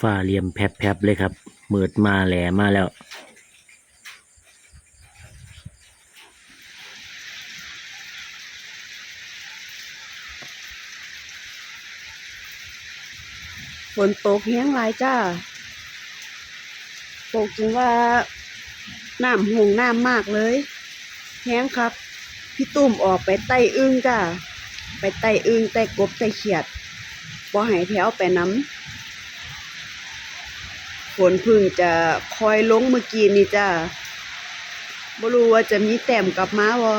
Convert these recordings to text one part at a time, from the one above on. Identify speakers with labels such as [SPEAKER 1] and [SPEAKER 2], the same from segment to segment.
[SPEAKER 1] ฟ้าเหลี่ยมแผบๆเลยครับมืดมาแหลมาแล้ว
[SPEAKER 2] ฝนตกแห้งหลายจ้า ตกจนว่า น้ำหงน้ำมากเลย แห้งครับ พี่ตุ้มออกไปไต่อึ้งจ้า ไปไต่อึ้งไต่กบไต่เขียดบ่ให้แถวไปน้ำ ฝนพึ่งจะคอยลงเมื่อกี้นี่จ้าบ่รู้ว่าจะมีแต้มกลับมาบ่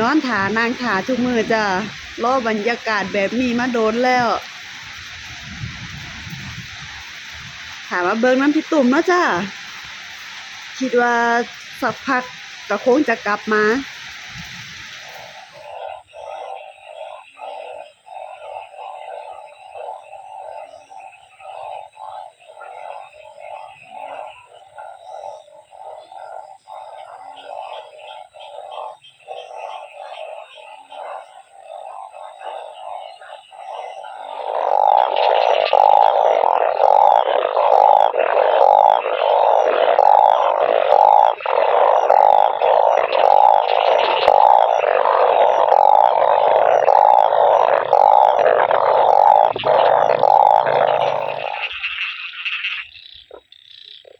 [SPEAKER 2] นอนถานางถาทุกมือจ้ารอบรรยากาศแบบนี้มาโดนแล้ว ถามว่าเบิ้งน้ำพี่ตุ่มเนาะจ้าคิดว่าสักพักก็คงจะกลับมา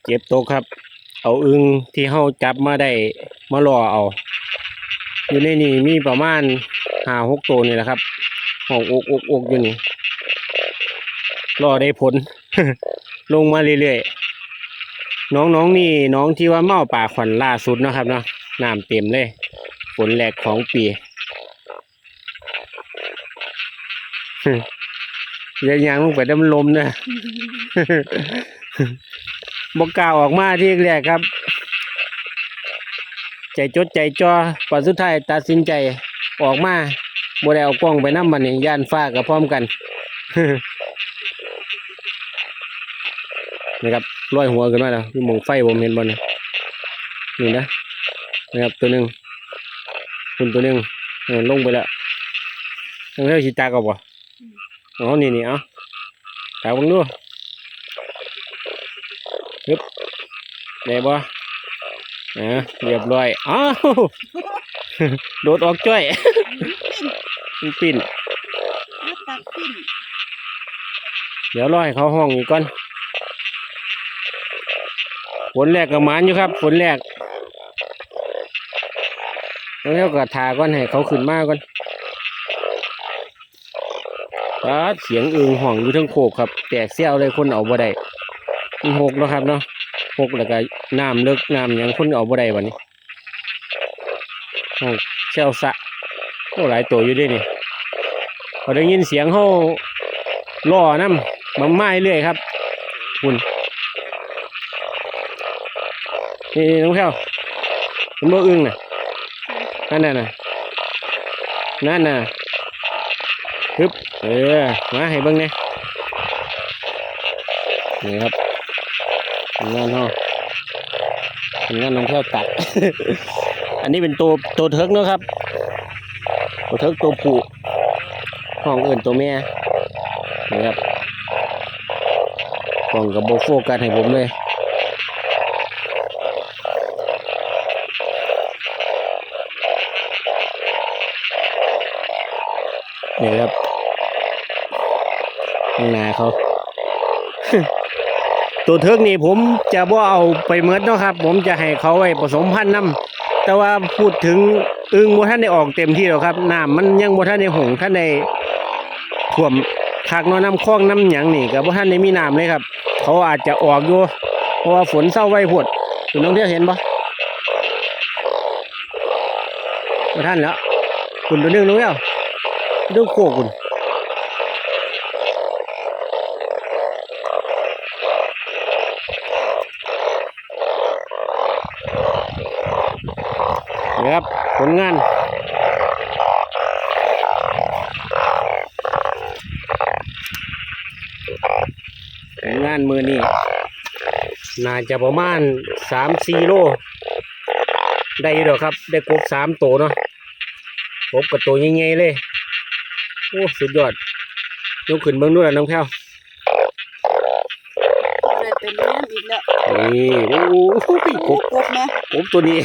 [SPEAKER 1] เจ็บตะครับ เอาอึงที่เฮาจับมาได้มาล่อเอา อยู่ในนี่มีประมาณห้าหกตัวนี่แหละครับห้องอกอกอกอยู่นี่รอได้ผล ลงมาเรื่อยๆ น้องๆนนี่น้องที่ว่าเมาป่าขวัญล่าสุดนะครับเนาะน้ำเต็มเลยฝนแรกของปีเยังยังลงไปด้ำลมเนะ บอกกล่าวออกมาที่แรกครับ ใจจดใจจ่อพอสุดท้ายตัดสินใจออกมาบ่ได้เอากล้องไปนำมันนี่ย่านฟ้ากับพร้อมกันนะครับลอยหัวขึ้นมาแล้วนี่หมองไฟผมเห็นบ่เนี่นี่นะนะครับตัวหนึ่งคุณตัวหนึ่งลงไปแล้วยังเท่าชิตากับบ่อ๋อนี่นี่เอาตาบังดู ฮึบได้บ่อ่าเรียบร้อย อ้าว โดดออกจ้อยมันปิ่น
[SPEAKER 2] มาตักปิ้น
[SPEAKER 1] เดี๋ยวรอให้เขาห้องอีกก่อน ฝนแรกกับหมานอยู่ครับ ฝนแรก แล้วก็ทาก่อนให้เขาขึ้นมาก่อนปาดเสียงอึงห่องอยู่ทั้งโคกครับ แตกเสี้ยวเลยคนเอาบ่ได้ มันหกแล้วครับเนาะหกแล้วก็น้ำเลิกน้ำยังคนเอาบ่ได้วันนี้ห้องเซลสะโอ้หลายตัวอยู่ด้วยนี่พอได้ยินเสียงเขาล่อน้ำมันไม้เรื่อยครับ คุณนี่น้องแพ้วมันบ่อึ้งน่ะนั่นน่ะน่ะนั่นน่ะฮึบเออมาให้เบิ่งเนี่ยนี่ครับ ลงานเฮาผลงานน้องแพ้วตัด อันนี้เป็นตัวตัวเทิกเนาะครับ ตัวเทิกตัวผูห้องอื่นตัวแม่นี่ครับกล่องกับโบโฟกัสให้ผมเลยนี่ครับข้างหน้าเขา ตัวเทิกนี่ผมจะบ่เอาไปเมิดเนาะครับ ผมจะให้เขาไว้ผสมพันธุ์น้ำแต่ว่าพูดถึงอึงบ่ท่านได้ออกเต็มที่หรอกครับน้ำมันยังบ่ท่านได้หงท่านได้ท่วมคักนาะน้ำคลองน้ำหยังนี่ก็บ่ท่านได้มีน้ำเลยครับ เขาอาจจะออกอยู่เพราะว่าฝนเศร้าไว้พดคุณน้องเที่ยวเห็นปะมาท่านแล้วคุณตัวนึงน้องเที่ยวดูโคกคุณ นี่ครับ ผลงาน ผลงานมือนี่น่าจะประมาณสามสี่โล ได้อยู่ดอกครับ ได้กบสามตัวเนาะกบกับตัวใหญ่ๆเลย โอ้ สุดยอดยกขึ้นเบิ้งด้วยน้องแพ้วนี่ โอ้โหกบ
[SPEAKER 2] กบนะ
[SPEAKER 1] กบตัวนี้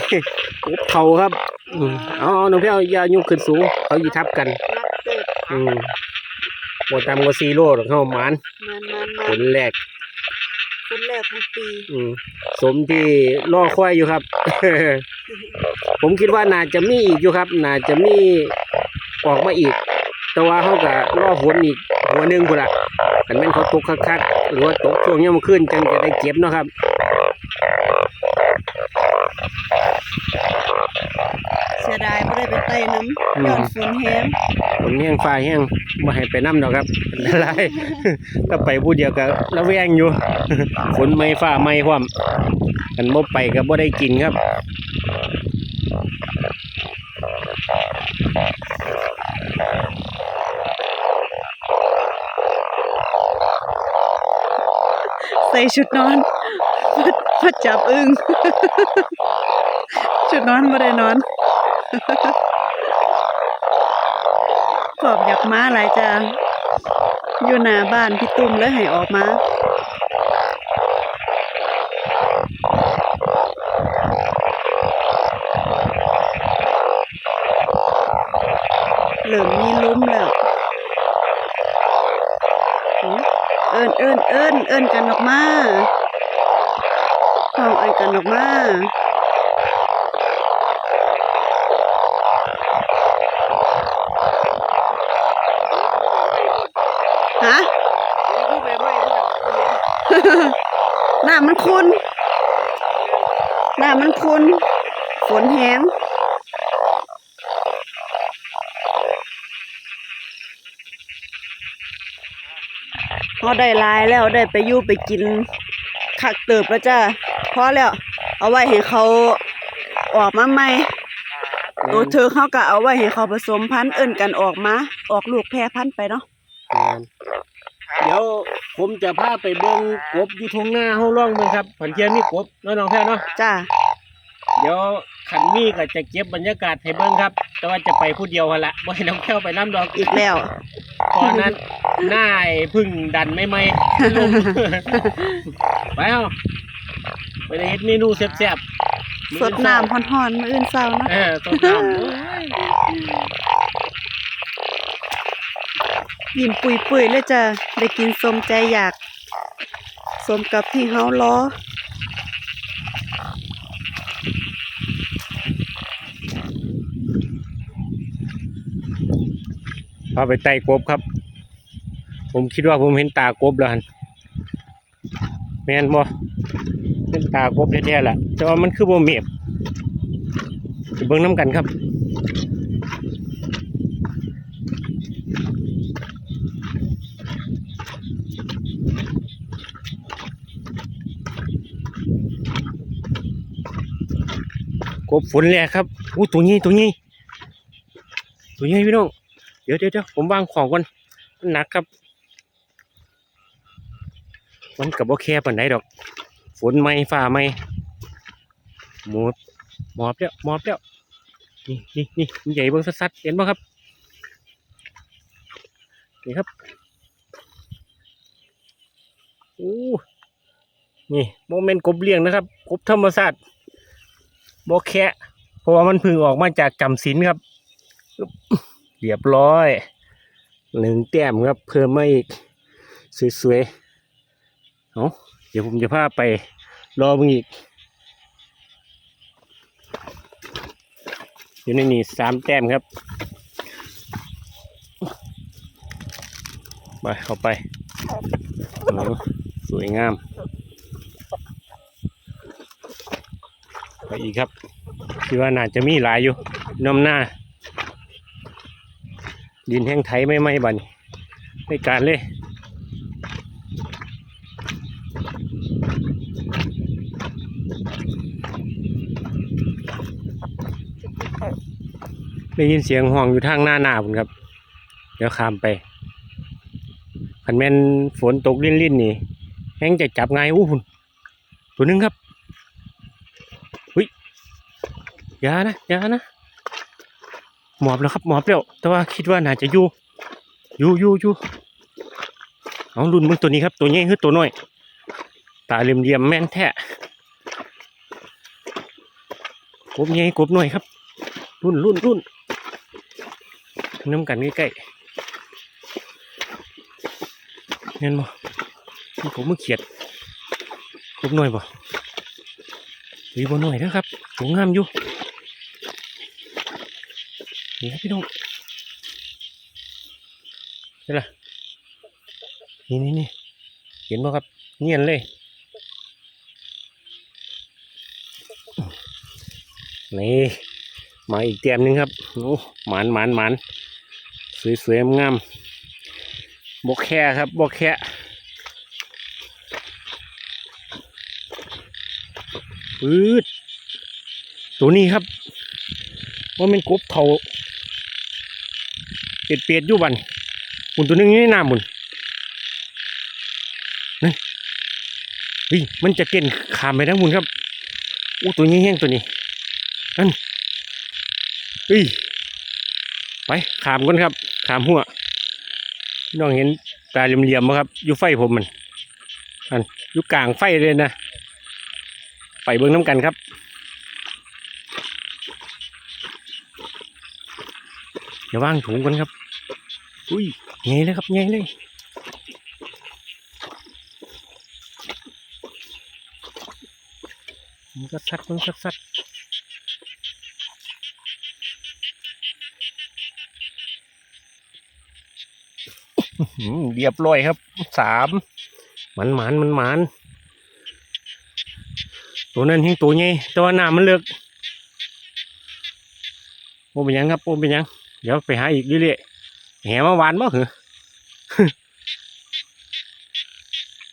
[SPEAKER 1] กบ เทาครับอืมเอาเอาน้องแพ้วอย่ายุ่งขึ้นสูงเขาอยู่ทับกัน
[SPEAKER 2] นักเติบ
[SPEAKER 1] อืมบ่ตามกว่าซีโร่หรอกเข้าหมาน
[SPEAKER 2] มันมัน
[SPEAKER 1] ผ
[SPEAKER 2] มัน
[SPEAKER 1] ลแรก
[SPEAKER 2] คนแรกของปี
[SPEAKER 1] อืมสมที่ล่อควายอยู่ครับ ผมคิดว่าน่าจะมีอีกอยู่ครับ น่าจะมีออกมาอีก แต่ว่าเขาก็ล่อผลอีกหัวหนึ่งพุ่นละอันแม่นเขาตกคักๆหรือว่าตกช่วงนี้มันขึ้นจังจะได้เก็บเนาะครับ
[SPEAKER 2] เสียดายไม่ได้ไปไต่น้
[SPEAKER 1] อืมำ
[SPEAKER 2] ย้อนฝนแห้ง
[SPEAKER 1] ฝนแห้งฟ้าแห้งบ่ให้ไปน้ำดอกครับอันตรายถ้าไปผู้เดียวก็ระแวงอยู่ฝนไม่ฟ้าไม่พร้อมอันบ่ไปก็บ่ได้กินครับ
[SPEAKER 2] ใส่ชุดนอนพัดจับอึ้ง ชุดนอนไม่ได้นอนขอบอยากมาหลายจ้าอยู่หน้าบ้านพี่ตุ้มเลยให้ออกมาเริ่มมีลมแล้วหือเอิ้นเอิ้นเอิ้นเอิ้นกันออกมาห้องเอิ้นกันออกมา น้ำมันคุณฝนแห้งเขาได้หลายแล้วได้ไปอยู่ไปกินคักเติบแล้วจ้าพอแล้ว เอาไว้ให้เขาออกมาใหม่ตัวเธอเขาก็เอาไว้ให้เขาผสมพันธุ์เอิ้นกันออกมา ออกลูกแพร่พันธุ์ไปเนาะ
[SPEAKER 1] เดี๋ยวผมจะพาไปเบิ่งกบอยู่ทงหน้าเฮาล่องเบิ่งครับผันเทียนนี่กบเนาะน้องแพ้วเนาะ
[SPEAKER 2] จ้า
[SPEAKER 1] เดี๋ยวขันมีก็จะเก็บบรรยากาศให้เบิ่งครับ แต่ว่าจะไปผู้เดียวหั่นละบ่ให้น้องแพ้วไปน้ำดอก
[SPEAKER 2] อีกแล้ว
[SPEAKER 1] ตอนนั้นหน้าไอ้พึ่งดันไม่ไหมลม ไปเอาไปได้เฮ็ดเมนูแซ่บๆ
[SPEAKER 2] สดน้ำฮ้อนๆมื้ออื่นเช้าเนาะ
[SPEAKER 1] เออสดน้ำโอ้ย
[SPEAKER 2] ยิ้มปุยๆเลยจ้ะได้กินสมใจอยาก สมกับที่เฮารอา
[SPEAKER 1] ไปไต่กบครับ ผมคิดว่าผมเห็นตากบแล้วหั่นแม่นบ่เป็นตากบแท้ๆล่ะแต่ว่ามันคือบ่เมบไปเบิ่งน้ำกันครับกบฝนแรกครับอู้ตัวนี้ตัวนี้ตัวนี้พี่น้อง ดี๋ยวเดี๋ยวเดี๋ยวผมวางของก่อนมันหนักครับ มันกับว่าแค่ปันไดดอก ฝนไม่ฝ่าไม่หมดหมอบแล้วหมอบแล้วนี่นี่นี่มันใหญ่เบิ่งสัดๆเห็นป่ะครับนี่ครับโอ้นี่โมเมนต์กบเลี้ยงนะครับกบธรรมศาสตร์บ่แค่เพราะว่ามันพึ่งออกมาจากจำศีลครับ เรียบร้อยหนึ่งแต้มครับ เพิ่มมาอีก สวยๆเอาเดี๋ยวผมจะพาไปรอมึงอีก อยู่ในนี่สามแต้มครับ ไปเข้าไป สวยงาม ไปอีกครับคิดว่าน่าจะมีหลายอยู่น้ำหน้า ดินแห้งไถไม่ไหมบันไม่การเลยได้ยินเสียงห้องอยู่ทางหน้าหน้าผมครับ เดี๋ยวข้ามไปขันแม่นฝนตกลิ่นลิ่นนี่แห้งจะจับไงอู้พุ่นตัวนึงครับหุยอยานะอยานะ หมอบแล้วครับหมอบแล้วแต่ว่าคิดว่าน่าจะอยู่อยู่อยู่อยู่เอารุ่นมึงตัวนี้ครับ ตัวใหญ่หรือตัวน้อยตาเหลี่ยมๆแม่นแท้กบใหญ่กบน้อยครับ รุ่นรุ่นรุ่นน้ำกันใกล้ๆเงี้ยบ่ผมมือเขียดกบน้อยบ่หรือบ่น้อยนะครับผมงามอยู่ นี่ครับพี่น้องเห็นล่ะนี่นี่นี่เห็นบ่ครับเนียนเลยนี่มาอีกเตียมหนึงครับโอ้หมานหมานหมานสวยๆงามบกแค่ครับบกแค่ปืดตัวนี้ครับว่ามันกบเขา เป็ดเปียดๆอยู่บันมุนตัวนึงนี่น้ำมุนนั่นเฮ้ยมันจะเก่นขามไปทั้งมุนครับอู้ตัวนี้แห้งตัวนี้นั่นเฮ้ยไปขามก่อนครับ ขามหัวน้องเห็นตาเหลี่ยมๆไหมครับอยู่ไฟผมมันอันอยู่กลางไฟเลยนะ ไปเบิ้งน้ำกันครับ อย่าว่างถุงกันครับ อุ้ยไงเลยครับไงเลยมันก็ซัดมันก็ซัดอืมเรียบร้อยครับสามหมันหมันมันหมันตัวนั้นทิ้งตัวใหญ่แต่ว่าน้ำมันเลิกโอ้เป็นหยังครับโอ้เป็นหยัง เดี๋ยวไปหาอีกเรื่อยๆแหมาหวานมั้งเหรอ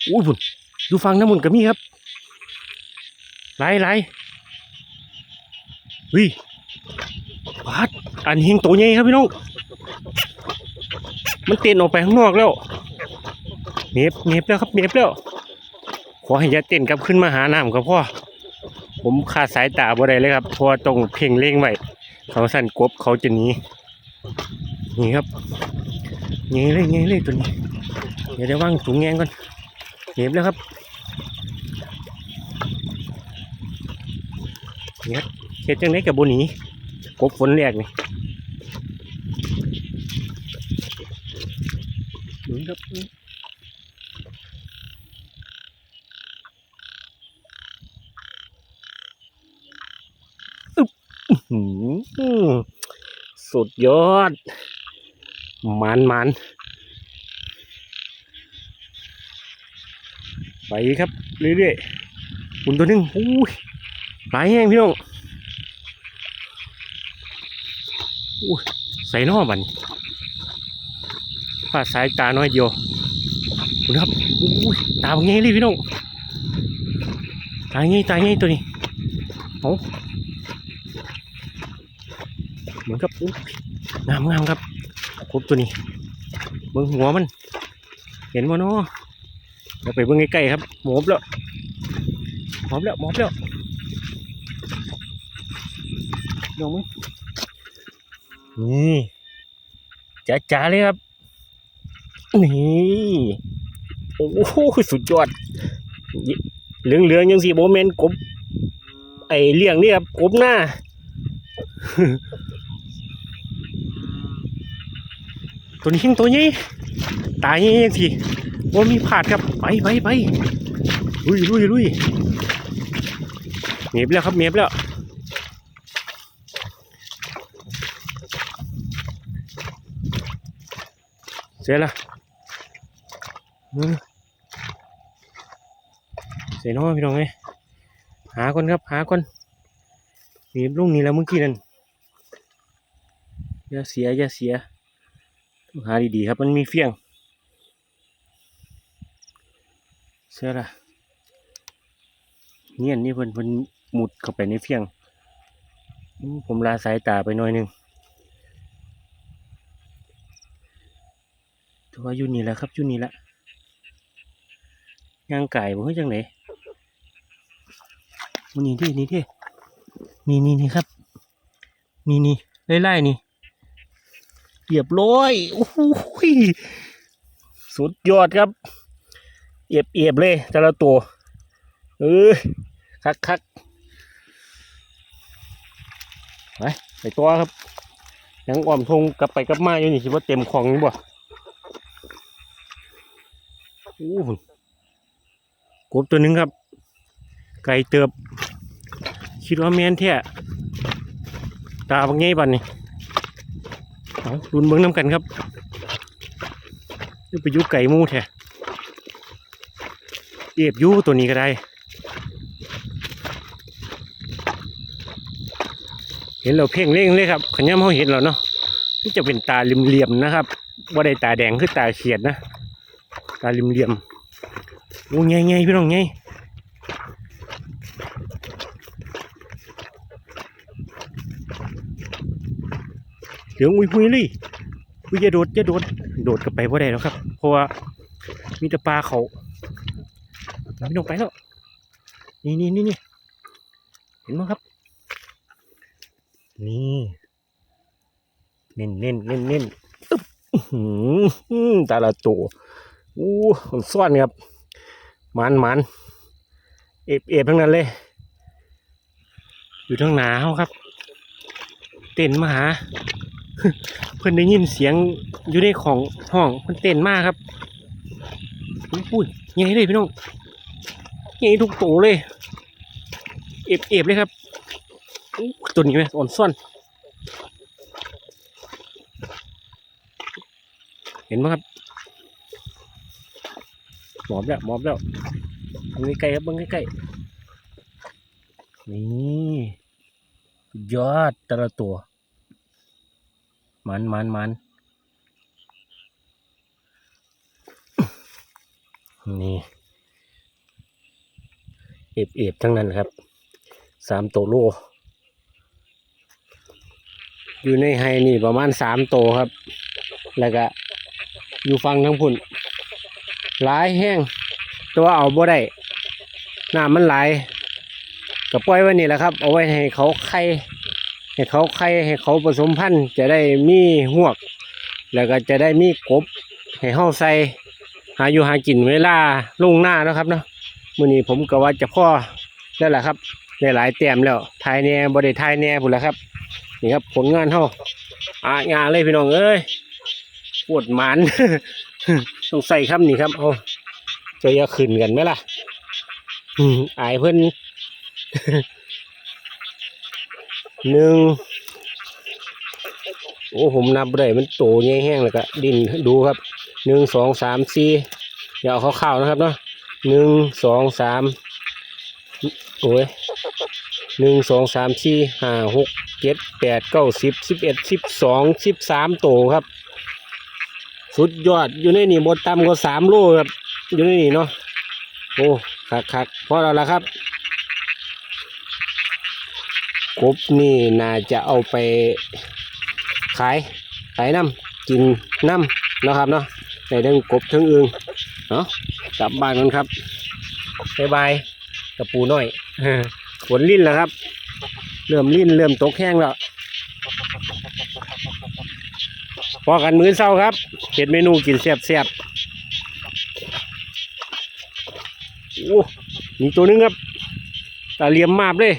[SPEAKER 1] อุ้ยพุ่นดูฟังน้ำมันก็มีครับไหลไหลวิปาดอันเฮงตัวใหญ่ครับพี่น้อง มันเต้นออกไปข้างนอกแล้วเน็บเน็บแล้วครับเน็บแล้วขอให้ยาเต้นกลับขึ้นมาหาน้ำกับพ่อ ผมขาดสายตาบ่ได้เลยครับเพราะว่าต้องเพ่งเล็งไว้เขาสั่นกบเขาจะหนี นี่ครับเงี้ยเลยเงี้ยเลยตัวนี้เดี๋ยวเดี๋ยวว่างถุงแงงก่อนเน็บแล้วครับเนี่ครับเฮ็ดจังไดกับโบหนีกบฝนแรกนี่หนุนครับอืมสุดยอด มันมันไปครับ เรื่อยๆอุ่นตัวนึงอุ้ยหลายแห้งพี่น้องอุ้ยใส่นอบันพลาสายตาน้อยเดียวคุณครับอุ้ยตาเป็นไงเลยพี่น้องตายไงตายไงตัวนี้เอาเหมือนกับอุ๊ยงามงามครับ บตัวนี้ เบิ่งหัวมัน เห็นมั้เนาะเดี๋ยวไปเบิ่งใกล้ๆครับหมอบแล้วหมอบแล้วหมอบแล้วลองมึงนี่จ๋าๆเลยครับ นี่โอ้โหสุดยอด เหลืองเหลืองๆยังสีโบเมนกบไอเลี้ยงนี่ครับกบหน้า ตัวนี้หิ้งตัวนี้ตายยังทีว่ามีผาดครับไปไปไปลุยลุยลุยเมียบแล้วครับเมียบแล้วเสร็จแล้วเสียน้อพี่น้องเอ้ยหาคนครับหาคนมีลุงนี่แล้วเมื่อกี้นั่นอย่าเสียอย่าเสีย หาดีๆครับ มันมีเฟี้ยงเสียละเงียนนี่เพิ่นเพิ่นหมุดเข้าไปในเฟี้ยง ผมลาสายตาไปหน่อยหนึงตัวอยู่นี่แหละครับอยู่นี่แหละย่างไก่บ่เฮ้ยจังไหนมันนี่ที่นี่ที่นี่นี่นี่ครับ นี่นี่ไล่ไล่ๆนี่ เรียบร้อยโอ้โหยสุดยอดครับ เอียบเอียบเลยแต่ละตัวเออคักคักไปไปตัวครับ ยังอ้อมทงกลับไปกลับมาอยู่นี่คิดว่าเต็มของนี่บ่โอ้โหกบตัวหนึงครับ ไก่เติบ คิดว่าแมนแท้ตาบางไงบันนี่ เอารุนเบิ้งน้ำกันครับนี่ไปยุไก่มูแท้เอียบอยูตัวนี้ก็ได้เห็นเราเพ่งเร่งเลยครับขย้ำเขาเห็นแล้วเนาะนี่จะเป็นตาเหลี่ยมๆนะครับว่าได้ตาแดงคือตาเขียดนะ ตาเหลี่ยมๆโอ้ยไงไงพี่น้องไง เหลืองอุ้ยพุยเลยอุ้ยอย่าโดดอย่าโดดโดดกลับไปว่าได้แล้วครับ เพราะว่ามีแต่ปลาเขาพี่น้องไปแล้ว นี่นี่นี่นี่เห็นไหมครับ นี่เน้นเน้นเน้นเน้นอึ๊บหือแต่ละตัวอู้มันซ่อนครับมันมันเอฟเอฟทั้งนั้นเลย อยู่ทั้งหนาเขาครับ เต้นมาหา เพิ่นได้ยินเสียงอยู่ในของห้องเพิ่นเต้นมากครับอุ้ยยใหญ่เลยพี่น้องใหญ่ทุกตัวเลย เอฟเอฟเลยครับอู้ตัวนี้ไหมอ่อนซ่อน เห็นไหมครับหมอบแล้วหมอบแล้วบังใกล้ๆครับบังใกล้ๆนี่ยอดแต่ละตัว มันมันมันนี่เอฟเอฟทั้งนั้นครับสามตัวโล อยู่ในไฮนี่ประมาณสามตัวครับ แล้วก็ อยู่ฟังทั้งพุ่นหลายแห้งตัวเอาบ่ได้น้ำมันไหลายก็ปล่อยไว้นี่แหละครับ เอาไว้ให้เขาไข่ ให้เขาไข่ให้เขาผสมพันธุ์จะได้มีหวก แล้วก็จะได้มีกบให้เฮาใส่หาอยู่หากินเวลาลงหน้านะครับเนาะมื้อนี้ผมก็ว่าจะพ่อแล้วล่ะครับได้หลายแต้มแล้วทายแน่บ่ได้ทายแน่พุ่นละครับ นี่ครับผลงานเฮาอ่างานเลยพี่น้องเอ้ยปวดหมันต้องใส่คำนี้ครับเอาจะอย่าขึ้นกันไหมล่ะอายเพิ่อน หนึ่งโอ้ผมนับได้มันโตแง่แห้งแล้วก็ดินดูครับหนึ่งสองสามสี่อย่าเอาเข้าวๆนะครับเนาะหนึ่งสองสามโอ้ยหนึ่งสองสามสี่ห้าหกเจ็ดแปดเก้าสิบสิบเอ็ดสิบสองสิบสามโตครับ สุดยอดอยู่ในนี่หมดต่ำกว่าสามโลครับอยู่ในนี่เนาะโอ้คักคักๆพอแล้วละครับ กบนี่น่าจะเอาไปขายขายน้ำกินน้ำนะครับเนาะในทั้งกบทั้งอึงเนาะกลับบ้านกันครับบายบายกระปูน้อยฝนลิ้นแล้วครับ เริ่มลิ้นเริ่มตกแห้งแล้วพอกันมื้อเช้าครับเห็ดเมนูกินแซ่บๆโอ้มีตัวนึงครับตาเหลี่ยมมากเลย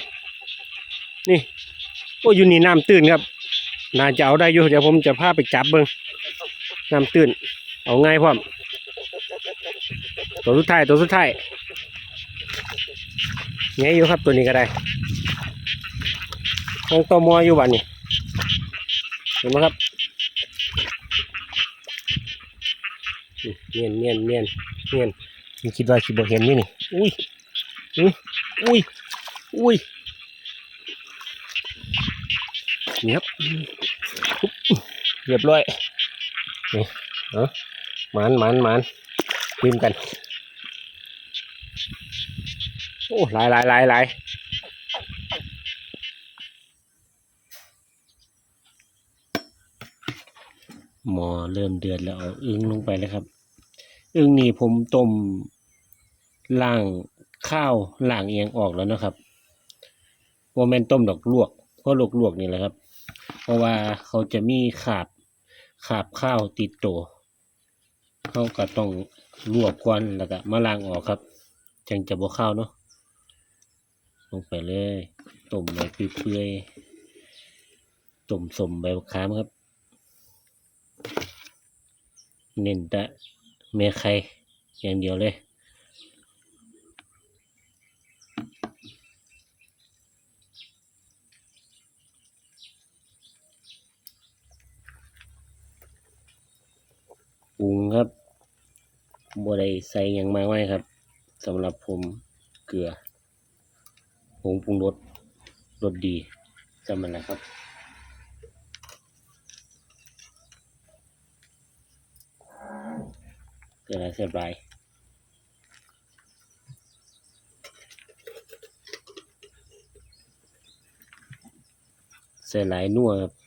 [SPEAKER 1] นี่โอ้อยู่นี่น้ำตื้นครับน่าจะเอาได้อยู่เดี๋ยวผมจะพาไปจับเบิ้งน้ำตื้น เอาง่ายพร้อมตัวสุดท้ายตัวสุดท้ายไงอยู่ครับตัวนี้ก็ได้ต้องตอมออยู่บ้านนี่เห็นไหมครับนี่เนียนเนียนเนียนเนียนคิดว่าคิดบ่เห็นนี่นี่อุ้ยอุ้ยอุ้ยอุ้ย นี่ครับเรียบร้อยนี่เนาะหมานหมานหมานพิมกัน โอ้หลายหลายหลายหลายหมอเริ่มเดือดแล้วเอาอึ้งลงไปเลยครับ อึ้งนี่ผมต้มล่างข้าวล่างเอียงออกแล้วนะครับว่าแม่นต้มดอกลวกเพราะลวกๆนี่แหละครับ เพราะว่าเขาจะมีขาบขาบข้าวติดตัวเขาก็ต้องลวกก่อนแล้วก็มาล้างออกครับจังจะบ่ข้าวเนาะลงไปเลยต้มไปเปื่อยต้มสมใบขามครับ เน้นแต่เมไข่อย่างเดียวเลย ปรุงครับบ่ได้ใส่หยังมาไว้ครับสำหรับผมเกลือผงปรุงรสรสดีจำมันนะครับเกลือเสียบไรใส่หลายนัวครับ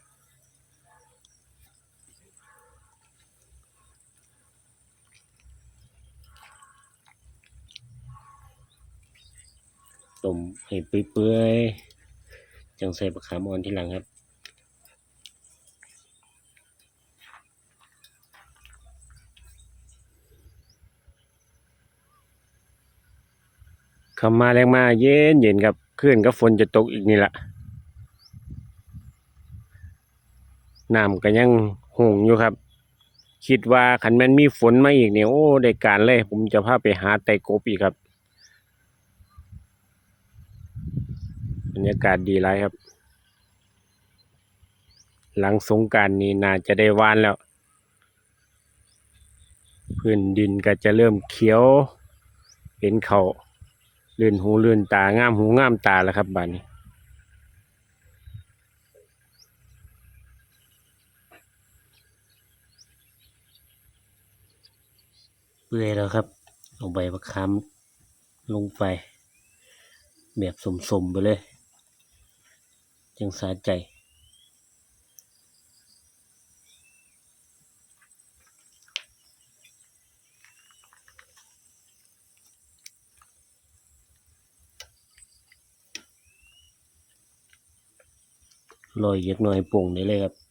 [SPEAKER 1] ต้มให้เปื่อยๆจังใส่ปลาขามอ่อนที่หลังครับคำมาแรงมาเย็นเย็นครับคลื่นก็ฝนจะตกอีกนี่แหละน้ำก็ยังหงอยู่ครับ คิดว่าขันแมนมีฝนมาอีกเนี่ยโอ้ได้การเลย ผมจะพาไปหาไต่กบอีกครับ บรรยากาศดีไรครับ หลังสงการนี้น่าจะได้วานแล้ว พื้นดินก็จะเริ่มเขียวเห็นเขาเลื่อนหูเลื่อนตางามหูงามตาแล้วครับบ้านนี้เปื่อยแล้วครับเอาใบมะขามลงไป แบบสมๆไปเลย จังสาใจลอยเยกหน่อยป่งได้เลยครับ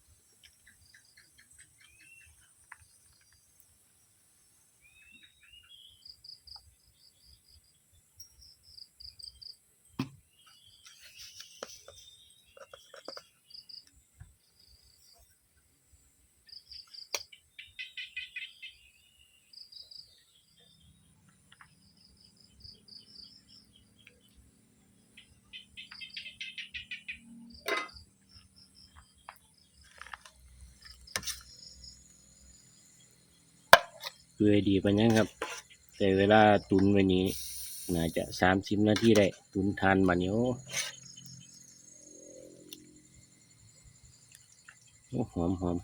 [SPEAKER 1] เปื่อยดีปัญญังครับ แต่เวลาตุนว้นี้ น่าจะสามสิบนาทีได้ ตุนทานบันนี้โอ้หอมหอม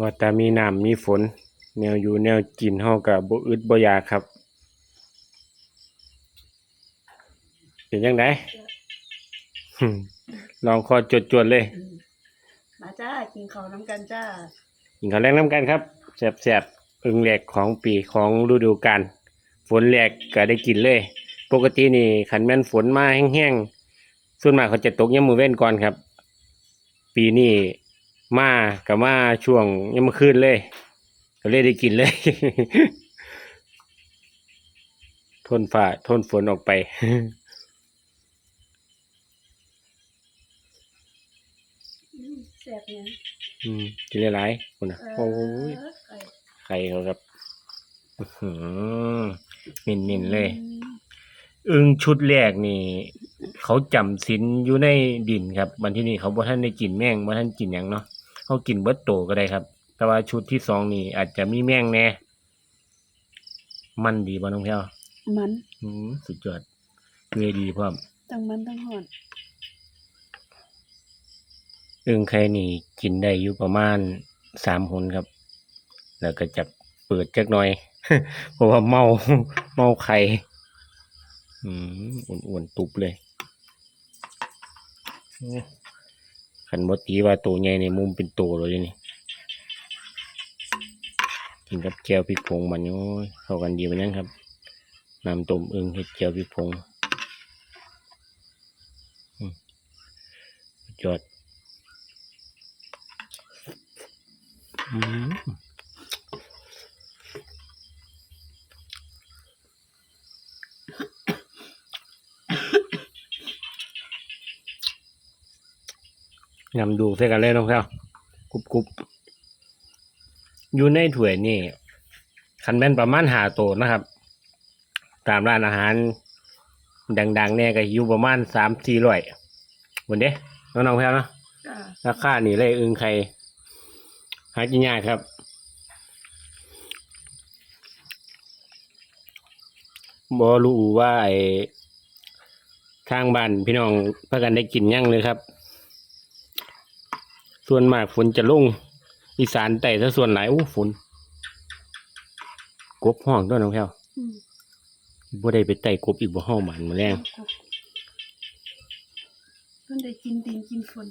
[SPEAKER 1] ว่าแต่มีน้ำมีฝน แนวอยู่แนวกินเฮากับบ่อึดบ่อยาครับ เป็นยังไงลองคอจวดๆเลย
[SPEAKER 2] มาจ้ากินข้าวน้ำกันจ้า
[SPEAKER 1] กินข้าวแรงน้ำกันครับแซ่บๆอึงแหลกของปีของฤดูกาลฝนแหลกก็ได้กินเลย ปกตินี่ขันแม่นฝนมาแห้งๆส่วนมากเขาจะตกยามมือเว้นก่อนครับ ปีนี้มากับมาช่วงยามมื้อคืนเลย ก็เลยได้กินเลย ทนฝ่าทนฝนออกไป
[SPEAKER 2] แซ่บเนี่ย
[SPEAKER 1] อืมกินหลายๆคนนะโอ้ยไข่เขาครับอื้อหือเน้นๆเลย อึงชุดแรกนี่ เขาจำศีลอยู่ในดินครับวันที่นี่เขาบ่ท่านได้กินแมงบ่ท่านกินหยังเนาะเขากินเบิดโตก็ได้ครับ แต่ว่าชุดที่สองนี่ อาจจะมีแมงแน่มันดีบ่น้องแพรว
[SPEAKER 2] มัน
[SPEAKER 1] อืมสุดยอดเวยดีพร้อม
[SPEAKER 2] ทั้งมันทั้งหอน
[SPEAKER 1] อึงไข่นี่กินได้อยู่ประมาณสามหนครับ แล้วก็จะเปิดจักหน่อย เพราะว่าเมาเมาไข่อืมอ้วนๆตุบเลยขันบตีว่าตัวใหญ่ในมุมเป็นตัวเลยนี่กินกับแก้วพริกผงมันโอ้ยเข้ากันดีมันยังครับน้ำต้มอึ่งเห็ดแก้วพริกผงอืมสุดยอด อืม ยำดูใส่กันเลยน้องแพ้วกรุบกรุบอยู่ในถ้วยนี่คันแม่นประมาณหาโตนะครับ ตามร้านอาหาร ดังๆเนี่ยก็อยู่ประมาณสามสี่ร้อยบนเด้น้องๆแพ้วเนาะ
[SPEAKER 2] จ้า
[SPEAKER 1] ราคานี่เลยอึงไข่ หากินยากครับบอรู้ว่าไอ้ทางบ้านพี่น้องพากันได้กินยังเลยครับ ส่วนมากฝนจะลง อีสานแต่ถ้าส่วนหลายอู้ฝนกบห้องด้วยน้องแพ้ว
[SPEAKER 2] อืม
[SPEAKER 1] บ่ได้ไปไต่กบอีกบ่ห้องบ้านมาแรง
[SPEAKER 2] เพิ่นได้กินดินกินฝน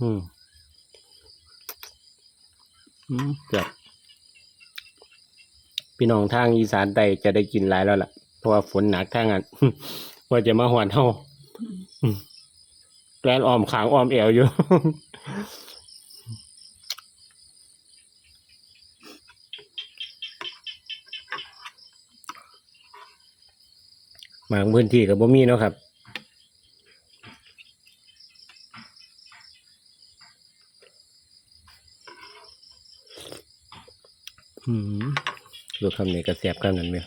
[SPEAKER 1] อืมอืม เกือบพี่น้องทางอีสานใต้จะได้กินหลายแล้วล่ะ เพราะว่าฝนหนักทางนั้นว่าจะมาหวนเฮาแกลนอ้อมขางอ้อมแอวอยู่บางพื้นที่กับบ่มีเนาะครับ ดูคำนี้ก็แสบกันนั่นเนี่ย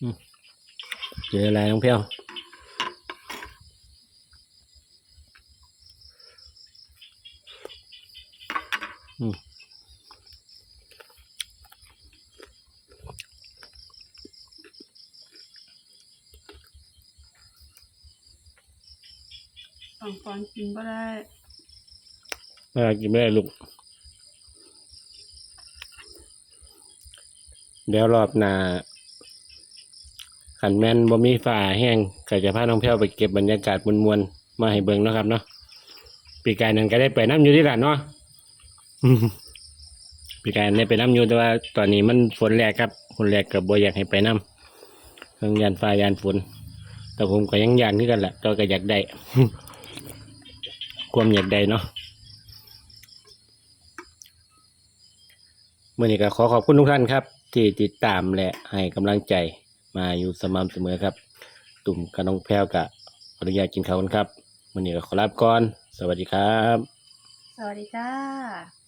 [SPEAKER 1] อืมเจออะไรน้องเพียวอืม
[SPEAKER 2] ปังปอนกินบ่ได้
[SPEAKER 1] มากินไม่ได้ลูก เดี๋ยวรอบหน้าขันแม่นบ่มีฝ่าแห้งก็จะพาน้องเพียวไปเก็บบรรยากาศมวลๆมาให้เบิ่งเนาะครับเนาะปีกายนั้นก็ได้ไปน้ำอยู่ที่หลานเนาะปีกายได้ไปน้ำอยู่แต่ว่า ตอนนี้มันฝนแรกครับฝนแรกกับบ่อยากให้ไปน้ำเรื่องยานฟ้ายานฝนแต่ผมก็ยังยานขึ้นกันแหละก็ก็อยากได้ ความอยากได้เนาะเมื่อนี้ก็ขอขอบคุณทุกท่านครับ ที่ติดตามและให้กำลังใจมาอยู่สม่ำเสมอครับ ตุ่มกระน้องแพรวกะขออนุญาตกินข้าวกันครับมื่อนี้ก็ขอลาไปก่อน สวัสดีครับ
[SPEAKER 2] สวัสดีจ้า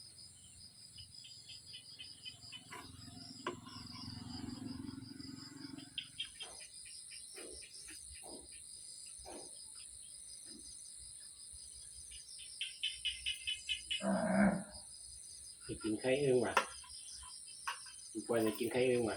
[SPEAKER 1] กินไข่เองว่ะปล่อยกินไข่เองว่ะ